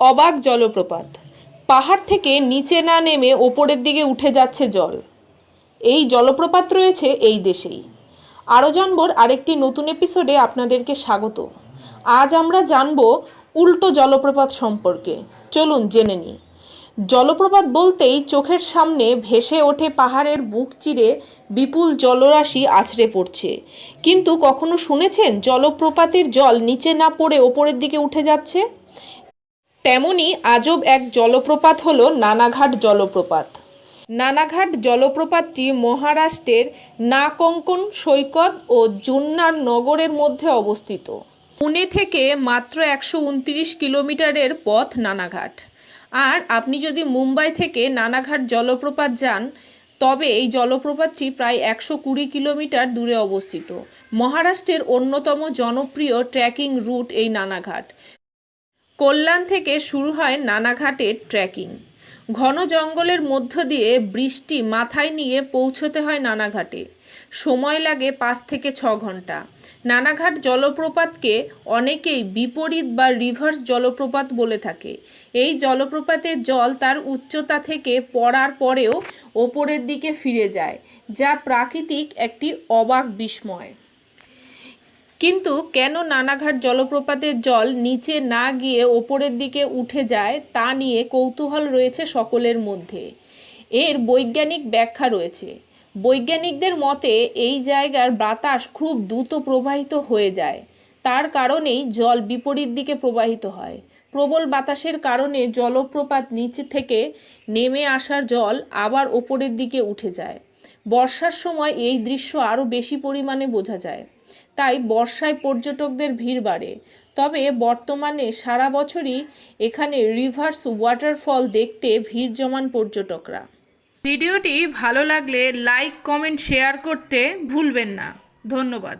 অবাক জলপ্রপাত। পাহাড় থেকে নিচে না নেমে ওপরের দিকে উঠে যাচ্ছে জল। এই জলপ্রপাত রয়েছে এই দেশেই। আরও জানবর আরেকটি নতুন এপিসোডে আপনাদেরকে স্বাগত। আজ আমরা জানব উল্টো জলপ্রপাত সম্পর্কে। চলুন জেনে নিই। জলপ্রপাত বলতেই চোখের সামনে ভেসে ওঠে পাহাড়ের বুক চিরে বিপুল জলরাশি আছড়ে পড়ছে। কিন্তু কখনো শুনেছেন জলপ্রপাতের জল নিচে না পড়ে ওপরের দিকে উঠে যাচ্ছে? তেমনি আজব এক জলপ্রপাত হল নানাঘাট জলপ্রপাত। নানাঘাট জলপ্রপাতটি মহারাষ্ট্রের নাকঙ্কন, সৈকত ও জুন্নার নগরের মধ্যে অবস্থিত। পুনে থেকে মাত্র একশো উনত্রিশ কিলোমিটারের পথ নানাঘাট। আর আপনি যদি মুম্বাই থেকে নানাঘাট জলপ্রপাত যান, তবে এই জলপ্রপাতটি প্রায় একশো কুড়ি কিলোমিটার দূরে অবস্থিত। মহারাষ্ট্রের অন্যতম জনপ্রিয় ট্রেকিং রুট এই নানাঘাট। কল্যাণ থেকে শুরু হয় নানাঘাটের ট্রেকিং। ঘন জঙ্গলের মধ্য দিয়ে বৃষ্টি মাথায় নিয়ে পৌঁছতে হয় নানাঘাটে সময় লাগে পাঁচ থেকে ছ ঘণ্টা। নানাঘাট জলপ্রপাতকে অনেকেই বিপরীত বা রিভার্স জলপ্রপাত বলে থাকে। এই জলপ্রপাতের জল তার উচ্চতা থেকে পড়ার পরেও ওপরের দিকে ফিরে যায়, যা প্রাকৃতিক একটি অবাক বিস্ময়। কিন্তু কেন নানাঘাট জলপ্রপাতের জল নিচে না গিয়ে ওপরের দিকে উঠে যায় তা নিয়ে কৌতূহল রয়েছে সকলের মধ্যে। এর বৈজ্ঞানিক ব্যাখ্যা রয়েছে। বৈজ্ঞানিকদের মতে এই জায়গার বাতাস খুব দ্রুত প্রবাহিত হয়ে যায়। তার কারণেই জল বিপরীত দিকে প্রবাহিত হয়। প্রবল বাতাসের কারণে জলপ্রপাত নিচে থেকে নেমে আসার জল আবার ওপরের দিকে উঠে যায়। বর্ষার সময় এই দৃশ্য আরও বেশি পরিমাণে বোঝা যায়। তাই বর্ষায় পর্যটকদের ভিড় বাড়ে। তবে বর্তমানে সারা বছরই এখানে রিভার্স ওয়াটারফল দেখতে ভিড় জমান পর্যটকরা। ভিডিওটি ভালো লাগলে লাইক, কমেন্ট, শেয়ার করতে ভুলবেন না। ধন্যবাদ।